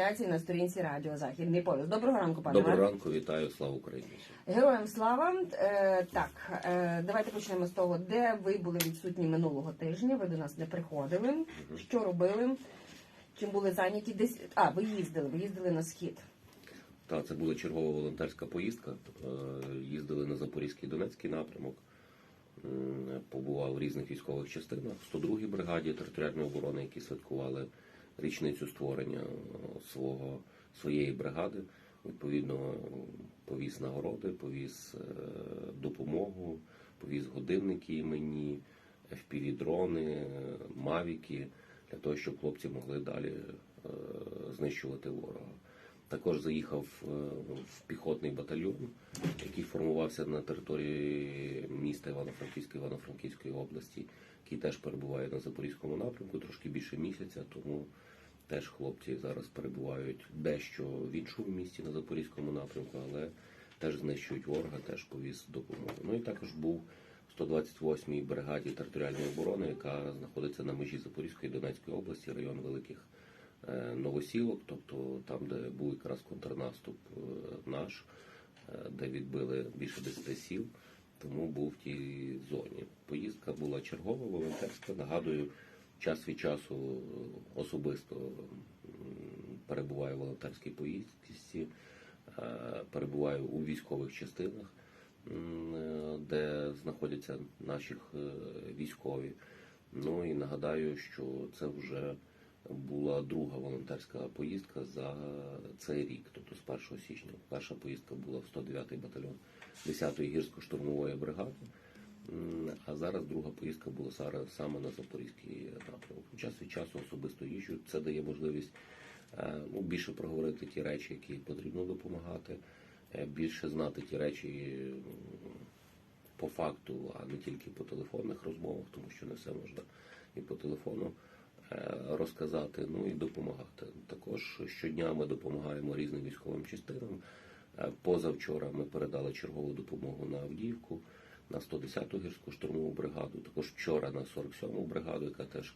на сторінці Радіо Західний полюс. Доброго ранку, пане Доброго ранку, вітаю, слава Україні. Героям слава. Е, так, е, давайте почнемо з того, де ви були відсутні минулого тижня. Ви до нас не приходили. Що робили? Чим були зайняті? Десь а ви їздили? Ви їздили на схід. Так, це була чергова волонтерська поїздка. Е, Їздили на Запорізький і Донецький напрямок. Побував в різних військових частинах. В 102-й бригаді територіальної оборони, які святкували річницю створення е, свого, своєї бригади. Відповідно, повіз нагороди, повіз е, допомогу, повіз годинники іменні, FPV-дрони, е, мавіки, для того, щоб хлопці могли далі знищувати ворога. Також заїхав в піхотний батальйон, який формувався на території міста Івано-Франківська Івано-Франківської області, який теж перебуває на Запорізькому напрямку трошки більше місяця, тому теж хлопці зараз перебувають дещо в іншому місті на Запорізькому напрямку, але теж знищують ворога, теж повіз допомогу. Ну і також був в 128-й бригаді територіальної оборони, яка знаходиться на межі Запорізької Донецької області, район великих е, новосілок, тобто там, де був якраз контрнаступ е, наш, е, де відбили більше 10 сіл, тому був в тій зоні. Поїздка була чергова, волонтерська. Нагадую, час від часу е, особисто перебуваю в волонтерській поїздці, е, перебуваю у військових частинах, е, де знаходяться наші військові. Ну і нагадаю, що це вже була друга волонтерська поїздка за цей рік, тобто з 1 січня. Перша поїздка була в 109-й батальйон 10-ї гірсько-штурмової бригади. А зараз друга поїздка була саме на Запорізький напрямок. Час від часу особисто їжджу. Це дає можливість е, ну, більше проговорити ті речі, які потрібно допомагати, е, більше знати ті речі по факту, а не тільки по телефонних розмовах, тому що не все можна і по телефону е, розказати, ну і допомагати. Також щодня ми допомагаємо різним військовим частинам. Е, Позавчора ми передали чергову допомогу на Авдіївку, на 110-ту гірську штурмову бригаду. Також вчора на 47-му бригаду, яка теж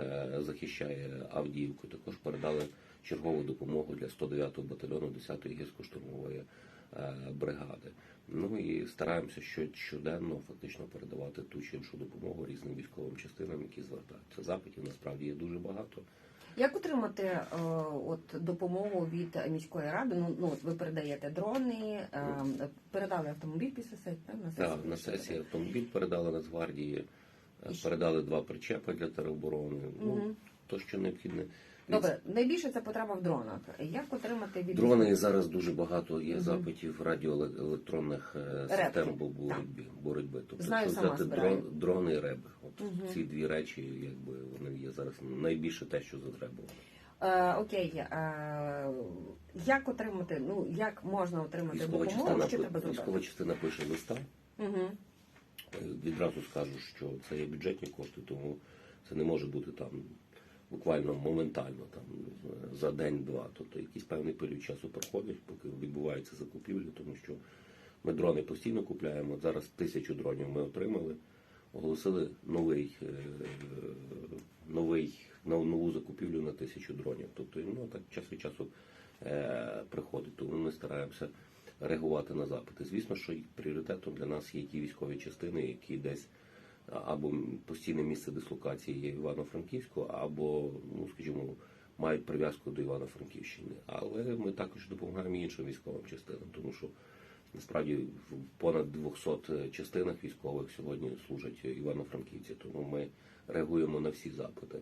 е, захищає Авдіївку. Також передали чергову допомогу для 109-го батальйону 10-ї гірсько-штурмової е, бригади. Ну і стараємося щоденно фактично передавати ту чи іншу допомогу різним військовим частинам, які звертаються. Запитів насправді є дуже багато. Як отримати е, от допомогу від міської ради? Ну, ну от ви передаєте дрони, е, передали автомобіль після сесії, так? На сесії. Так, на сесії автомобіль передали Нацгвардії, е, передали два причепи для тероборони. Ну, Мгм. то, що необхідне. Добре, найбільше це потреба в дронах. Як отримати від Дрони зараз дуже багато є запитів радіоелектронних е, систем бо- боротьби. Тобто Знаю, сама збираю. дрон, дрони і реби. От Мгм. ці дві речі, якби вони є зараз найбільше те, що затребувано. Е, окей, е, як отримати? Ну як можна отримати Військова допомогу? частина, Що треба військова частина пише листа. Угу. Відразу скажу, що це є бюджетні кошти, тому це не може бути там буквально моментально, там за день-два. Тобто якийсь певний період часу проходить, поки відбуваються закупівлі, тому що ми дрони постійно купляємо. Зараз тисячу дронів ми отримали, оголосили новий, е, новий нову закупівлю на тисячу дронів. Тобто, ну так час від часу е, приходить. Тому ми стараємося реагувати на запити. Звісно, що пріоритетом для нас є ті військові частини, які десь або постійне місце дислокації Івано-Франківську, або, ну скажімо, мають прив'язку до Івано-Франківщини. Але ми також допомагаємо іншим військовим частинам, тому що насправді в понад 200 частинах військових сьогодні служать івано-франківці, тому ми реагуємо на всі запити.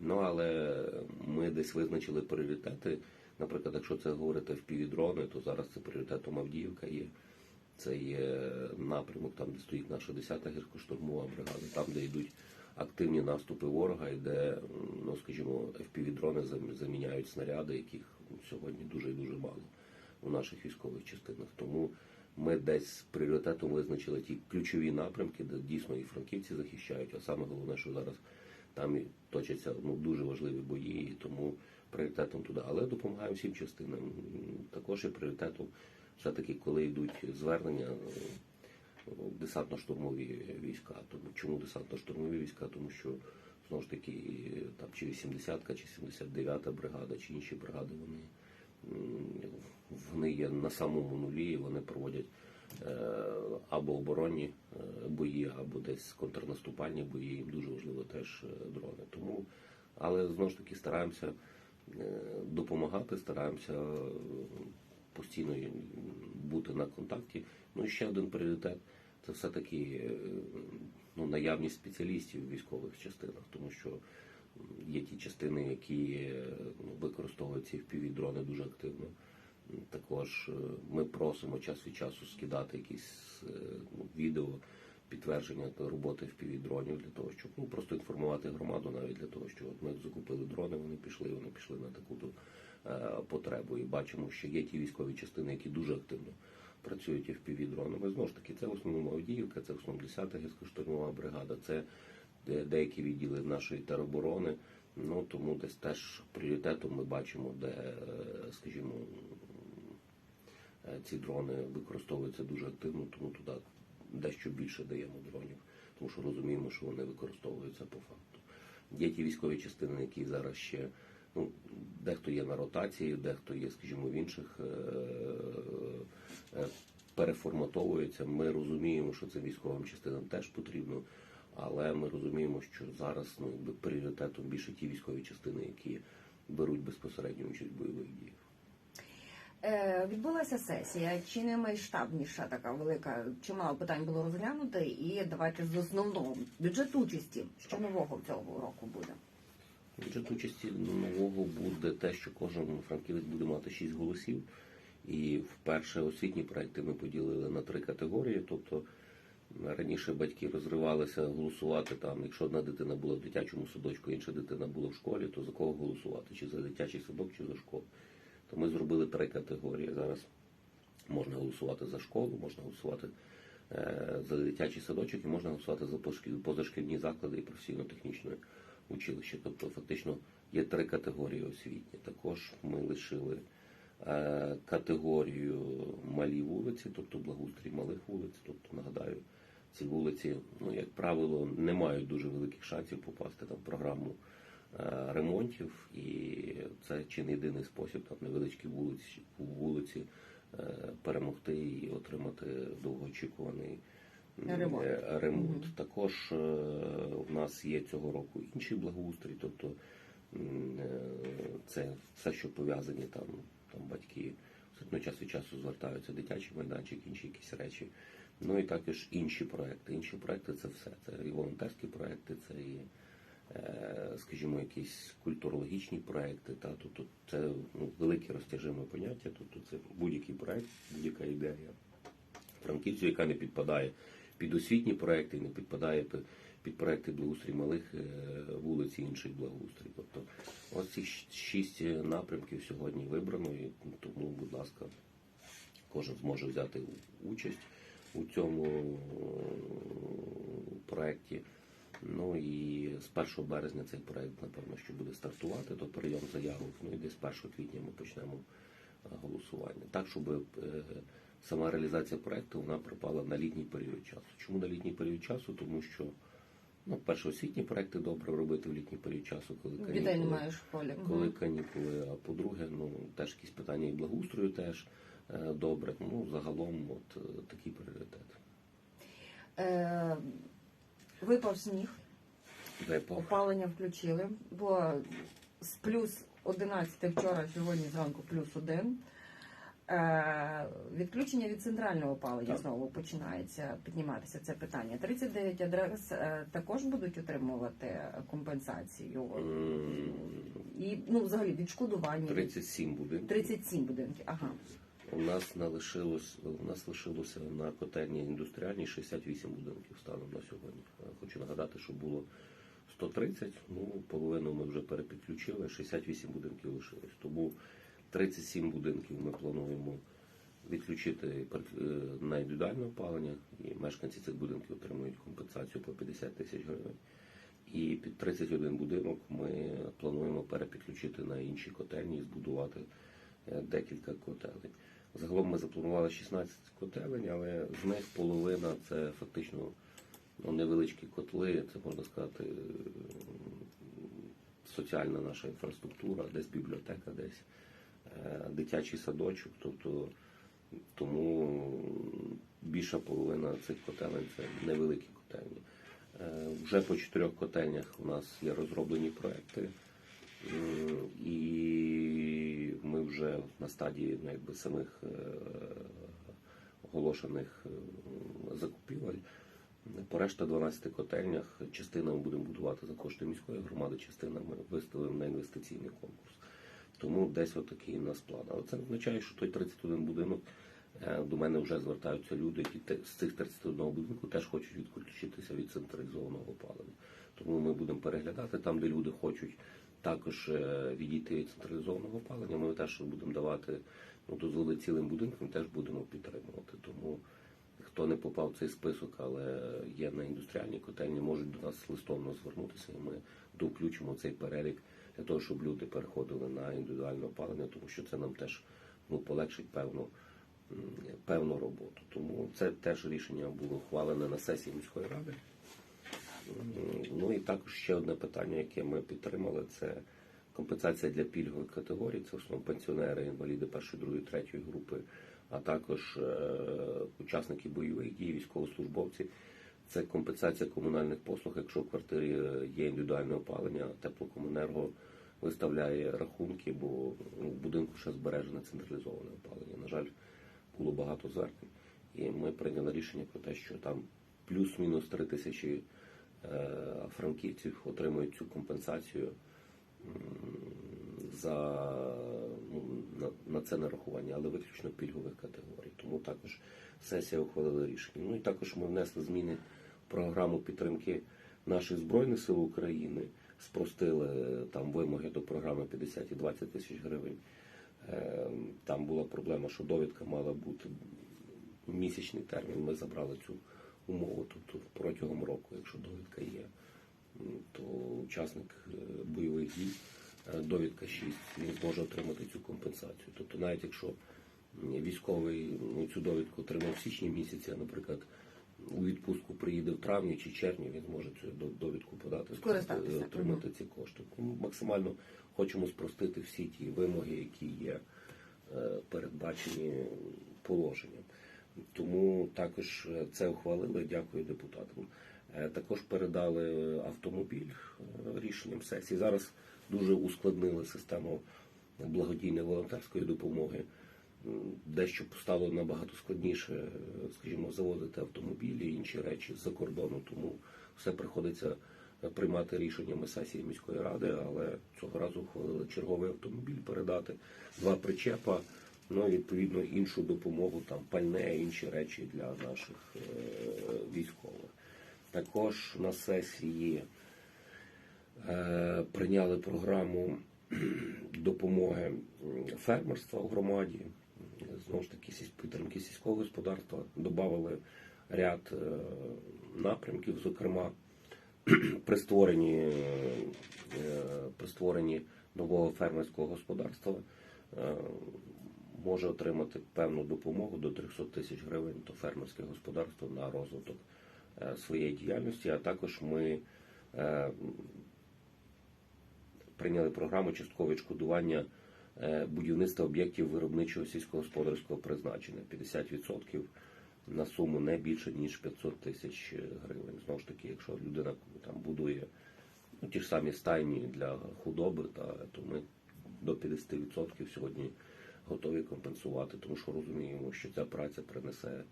Ну але ми десь визначили пріоритети. Наприклад, якщо це говорити в півдрони, то зараз це пріоритетом Авдіївка є. Це є напрямок, там, де стоїть наша 10-та гірсько-штурмова бригада, там, де йдуть активні наступи ворога, і де, ну скажімо, FPV-дрони зам- заміняють снаряди, яких сьогодні дуже і дуже мало у наших військових частинах. Тому ми десь з пріоритетом визначили ті ключові напрямки, де дійсно і франківці захищають, а саме головне, що зараз там і точаться ну, дуже важливі бої, і тому пріоритетом туди. Але допомагаємо всім частинам. Також і пріоритетом все-таки, коли йдуть звернення е, десантно-штурмові війська. Тому чому десантно-штурмові війська? Тому що знову ж таки, там чи 80-ка, чи 79-та бригада, чи інші бригади, вони, вони є на самому нулі, вони проводять е, або оборонні е, бої, або десь контрнаступальні бої. Їм дуже важливо теж дрони. Тому, але знову ж таки стараємося допомагати, стараємося постійно бути на контакті. Ну і ще один пріоритет це все-таки е, ну, наявність спеціалістів в військових частинах, тому що є ті частини, які е, ну, використовують ці впівдрони дуже активно. Також е, ми просимо час від часу скидати якісь ну, відео, підтвердження роботи впівдронів для того, щоб ну просто інформувати громаду навіть для того, що от ми закупили дрони, вони пішли, вони пішли на таку то потребу. І бачимо, що є ті військові частини, які дуже активно працюють і впівдронами. Знову ж таки, це в основному Авдіївка, це в основному 10-та гірсько-штурмова бригада, це деякі відділи нашої тероборони. Ну тому десь теж пріоритетом ми бачимо, де, е, скажімо, е, ці дрони використовуються дуже активно, тому туди дещо більше даємо дронів, тому що розуміємо, що вони використовуються по факту. Є ті військові частини, які зараз ще ну, дехто є на ротації, дехто є, скажімо, в інших е, е, переформатовується. Ми розуміємо, що це військовим частинам теж потрібно, але ми розуміємо, що зараз ну, якби пріоритетом більше ті військові частини, які беруть безпосередню участь в бойових діях. Е, відбулася сесія, чи не майштабніша така велика, чимало питань було розглянуто, і давайте з основного бюджет участі. Що нового цього року буде? Бюджет участі нового буде те, що кожен франківець буде мати 6 голосів. І вперше освітні проекти ми поділили на три категорії. Тобто раніше батьки розривалися голосувати там, якщо одна дитина була в дитячому садочку, інша дитина була в школі, то за кого голосувати? Чи за дитячий садок, чи за школу. То ми зробили три категорії. Зараз можна голосувати за школу, можна голосувати е, за дитячий садочок і можна голосувати за позашкільні заклади і професійно-технічне училище. Тобто фактично є три категорії освітні. Також ми лишили е, категорію малі вулиці, тобто благоустрій малих вулиць. Тобто, нагадаю, ці вулиці, ну як правило, не мають дуже великих шансів попасти там в програму е, ремонтів, і це чи не єдиний спосіб там невеличкі вулиці вулиці е, перемогти і отримати довгоочікуваний м, Ремонт. е, ремонт. Також е, у нас є цього року інший благоустрій, тобто е, це все, що пов'язані там, там батьки. Ну, час від часу звертаються дитячий майданчик, інші якісь речі. Ну і також інші проекти. Інші проекти це все. Це і волонтерські проекти, це і, е, скажімо, якісь культурологічні проекти. Та, тобто це ну, велике розтяжиме поняття. Тобто це будь-який проект, будь-яка ідея франківцю, яка не підпадає під освітні проекти, не підпадає під проекти благоустрій малих е, вулиць і інших благоустрій. Тобто ось ці шість напрямків сьогодні вибрано, і тому, будь ласка, кожен зможе взяти участь у цьому е, проекті. Ну і з 1 березня цей проект, напевно, що буде стартувати, то прийом заявок. Ну і десь 1 квітня ми почнемо е, голосування. Так, щоб е, сама реалізація проекту вона припала на літній період часу. Чому на літній період часу? Тому що ну, перше, освітні проекти добре робити в літній період часу, коли канікули школі. коли канікули. А по-друге, ну теж якісь питання і благоустрою теж е, добре. Ну загалом, от е, такий пріоритет. Е, випав сніг, Випав. опалення включили, бо з плюс 11 вчора, сьогодні зранку плюс 1. Е, відключення від центрального опалення Так. знову починається підніматися це питання. 39 адрес е, також будуть отримувати компенсацію. М, І ну, взагалі відшкодування. 37 будинків. 37 будинків. Ага. У нас налишилось, у нас лишилося на котельні індустріальній 68 будинків станом на сьогодні. Хочу нагадати, що було 130, ну половину ми вже перепідключили, 68 будинків лишилось. Тому 37 будинків ми плануємо відключити е, на індивідуальне опалення, і мешканці цих будинків отримують компенсацію по 50 тисяч гривень. І під 31 будинок ми плануємо перепідключити на інші котельні і збудувати е, декілька котелень. Загалом ми запланували 16 котелень, але з них половина це фактично ну, невеличкі котли, це можна сказати, е, соціальна наша інфраструктура, десь бібліотека, десь е, дитячий садочок. Тобто тому більша половина цих котелень це невеликі котельні. Е, Вже по чотирьох котельнях у нас є розроблені проекти. І ми вже на стадії ну, якби, самих е, оголошених е, закупівель. По решта 12 котельнях частина ми будемо будувати за кошти міської громади, частина ми виставимо на інвестиційний конкурс. Тому десь отакий у нас план. Але це означає, що той 31 будинок е, до мене вже звертаються люди, які з цих 31 будинку теж хочуть відключитися від централізованого опалення. Тому ми будемо переглядати там, де люди хочуть також е, відійти від централізованого опалення. Ми теж будемо давати ну, дозволи цілим будинкам, теж будемо підтримувати. Тому хто не попав в цей список, але є на індустріальній котельні, можуть до нас листовно звернутися, і ми довключимо цей перелік для того, щоб люди переходили на індивідуальне опалення, тому що це нам теж ну, полегшить певну, певну роботу. Тому це теж рішення було ухвалене на сесії міської ради. Ну і також ще одне питання, яке ми підтримали, це компенсація для пільгових категорій. Це в основному пенсіонери, інваліди першої, другої, третьої групи, а також е, учасники бойових дій, військовослужбовці. Це компенсація комунальних послуг, якщо в квартирі е, є індивідуальне опалення, теплокомунерго виставляє рахунки, бо ну, в будинку ще збережене централізоване опалення. На жаль, було багато звернень. І ми прийняли рішення про те, що там плюс-мінус 3 тисячі е, франківців отримують цю компенсацію за на, це нарахування, але виключно пільгових категорій. Тому також сесія ухвалила рішення. Ну і також ми внесли зміни в програму підтримки наших збройних сил України, спростили е, там вимоги до програми 50 і 20 тисяч гривень. Е, Там була проблема, що довідка мала бути місячний термін. Ми забрали цю умову, тобто протягом року, якщо довідка є, то учасник е, бойових дій, довідка 6, він зможе отримати цю компенсацію. Тобто, навіть якщо військовий ну, цю довідку отримав в січні місяці, а, наприклад, у відпустку приїде в травні чи червні, він зможе цю довідку подати, е, отримати ці кошти. Тому максимально хочемо спростити всі ті вимоги, які є е, передбачені положенням. Тому також е, це ухвалили. Дякую депутатам. Е, Також передали автомобіль е, рішенням сесії. Зараз дуже ускладнили систему благодійної волонтерської допомоги. Дещо стало набагато складніше, е, скажімо, завозити автомобілі і інші речі з-за кордону. Тому все приходиться приймати рішеннями сесії міської ради, але цього разу ухвалили черговий автомобіль передати, два причепа, ну і відповідно іншу допомогу, там пальне, інші речі для наших військових. Також на сесії е, прийняли програму допомоги фермерства у громаді. Знову ж таки, підтримки сільського господарства додали ряд е, напрямків, зокрема при створенні, е, при створенні нового фермерського господарства може отримати певну допомогу до 300 тисяч гривень то фермерське господарство на розвиток своєї діяльності, а також ми е, прийняли програму часткового відшкодування е, будівництва об'єктів виробничого сільськогосподарського призначення 50% на суму не більше ніж 500 тисяч гривень. Знову ж таки, якщо людина там будує ну, ті ж самі стайні для худоби, та то ми до 50% сьогодні готові компенсувати, тому що розуміємо, що ця праця принесе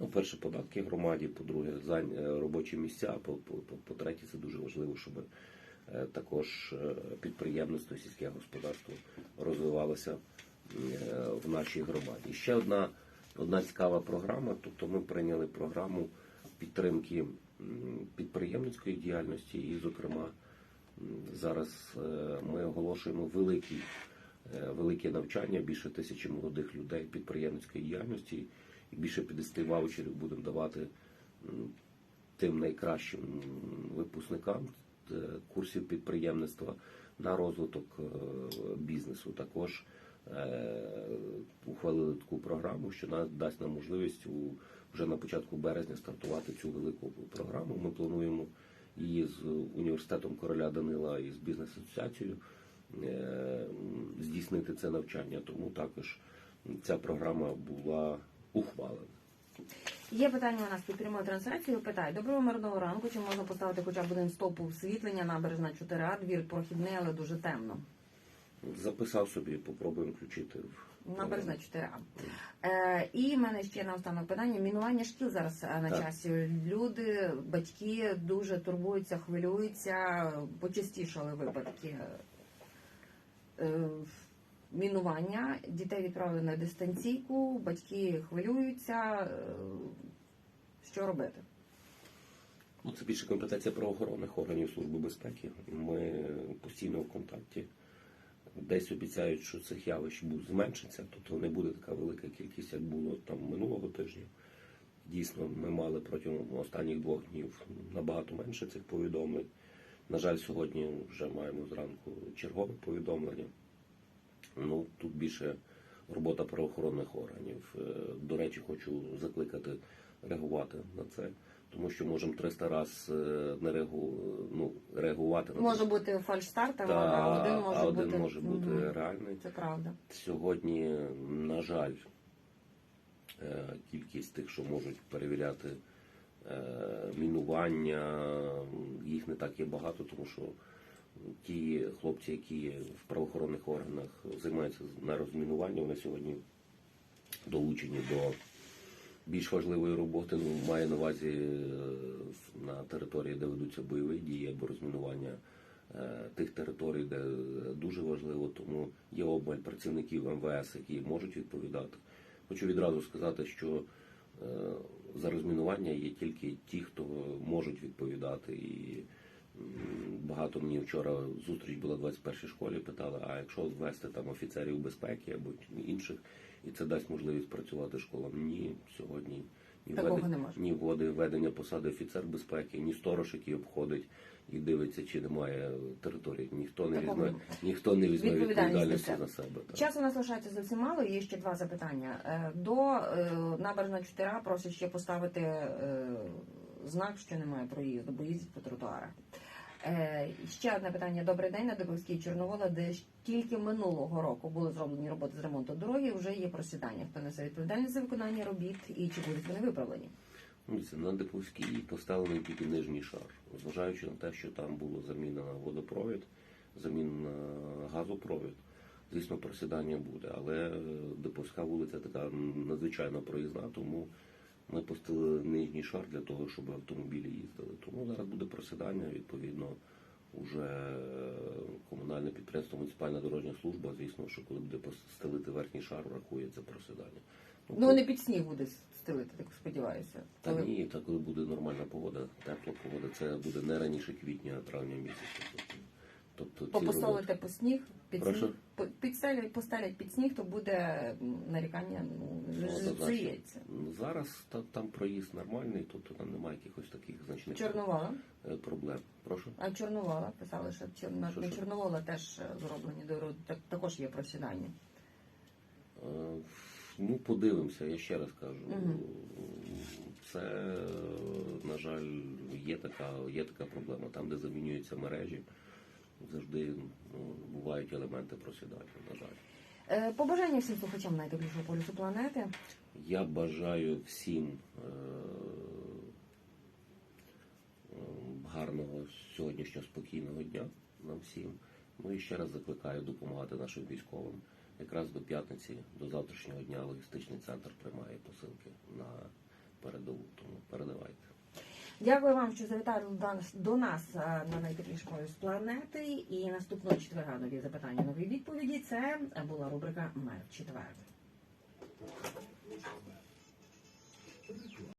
ну, перше податки громаді, по-друге, е, робочі місця, по- по- по- по-третє, це дуже важливо, щоб е, також е, підприємництво, сільське господарство розвивалося в нашій громаді. Ще одна, одна цікава програма, тобто ми прийняли програму підтримки підприємницької діяльності, і, зокрема, зараз ми оголошуємо великий, велике навчання, більше тисячі молодих людей підприємницької діяльності, і більше 50 ваучерів будемо давати тим найкращим випускникам е, курсів підприємництва на розвиток е, бізнесу. Також е, ухвалили таку програму, що дасть нам можливість у вже на початку березня стартувати цю велику програму. Ми плануємо і з університетом короля Данила і з бізнес-асоціацією е, здійснити це навчання. Тому також ця програма була ухвалена. Є питання у нас під прямою трансляцією. Питає, доброго мирного ранку. Чи можна поставити хоча б один стовп освітлення, набережна 4А, двір прохідний, але дуже темно. Записав собі, попробуємо включити в Набережна 4А. Е, і в мене ще наостанок питання. Мінування шкіл зараз е, на Так. часі. Люди, батьки дуже турбуються, хвилюються, почастішали випадки. Е, Мінування дітей відправили на дистанційку, батьки хвилюються. Е, Що робити? Ну, це більше компетенція правоохоронних органів Служби безпеки. Ми постійно в контакті. Десь обіцяють, що цих явищ зменшиться, тобто не буде така велика кількість, як було там минулого тижня. Дійсно, ми мали протягом останніх двох днів набагато менше цих повідомлень. На жаль, сьогодні вже маємо зранку чергове повідомлення. Ну, тут більше робота правоохоронних органів. Е, До речі, хочу закликати реагувати на це, тому що можемо 300 разів не реагу... ну, реагувати на це. Може бути фальштартом, Та, а один може а один бути. може бути Мгм. реальний. Це правда. Сьогодні, на жаль, е, кількість тих, що можуть перевіряти е, мінування, їх не так є багато, тому що ті хлопці, які в правоохоронних органах займаються на розмінуванні, вони сьогодні долучені до більш важливої роботи. Ну, має на увазі е, на території, де ведуться бойові дії або розмінування е, тих територій, де дуже важливо, тому є обмаль працівників МВС, які можуть відповідати. Хочу відразу сказати, що е, за розмінування є тільки ті, хто можуть відповідати. І багато мені вчора зустріч була в 21 школі, питали, а якщо ввести там офіцерів безпеки або інших, і це дасть можливість працювати школам? Ні, сьогодні ні введення- ні вводи введення посади офіцер безпеки, ні сторож, який обходить і дивиться, чи немає території. Ніхто не Такого візьме, ніхто не візьме Відповідальність відповідальності на на себе. так. Часу у нас лишається зовсім мало. Є ще два запитання. Е, До е, набережна 4 просять ще поставити е, знак, що немає проїзду, бо їздять по тротуарах. Е, Ще одне питання. Добрий день на Дубовській Чорновола, де ж тільки минулого року були зроблені роботи з ремонту дороги. Вже є просідання. Хто несе відповідальність за виконання робіт і чи будуть вони виправлені? На Диповській поставлений тільки нижній шар, зважаючи на те, що там було замінено водопровід, замінено газопровід. Звісно, просідання буде, але е, Диповська вулиця така надзвичайно проїзна, тому ми пустили нижній шар для того, щоб автомобілі їздили. Тому зараз буде просідання, відповідно, уже комунальне підприємство Муніципальна дорожня служба, звісно, що коли буде постелити верхній шар, врахується просідання. Ну не під сніг буде стелити, так сподіваюся. Та Коли- ні, та коли буде нормальна погода, тепла погода, це буде не раніше квітня, а травня місяця. Тобто, тобто Попостолите по сніг, під Прошу? сніг, по- підстелять, постелять під сніг, то буде нарікання, ну, Ну, здається. Ну, Зараз та, там проїзд нормальний, тобто там немає якихось таких значних Чорновола. е, проблем. Прошу. А Чорновола писали, що чор... на Що, на що? Чорновола теж е, зроблені дороги, так, також є просідання. Е, Ну, подивимося, я ще раз кажу. Мгм. Це, на жаль, є така, є така проблема. Там, де замінюються мережі, завжди ну, бувають елементи просідання, на жаль. Е, Побажання всім слухачам найтеплішого полюсу планети. Я бажаю всім е, е, гарного сьогоднішнього спокійного дня нам всім. Ну і ще раз закликаю допомагати нашим військовим. Якраз до п'ятниці, до завтрашнього дня логістичний центр приймає посилки на передову. Тому передавайте. Дякую вам, що завітали до нас, е, на найтепліший з планети. І наступного четверга нові запитання, нові відповіді. Це була рубрика Мер четвер.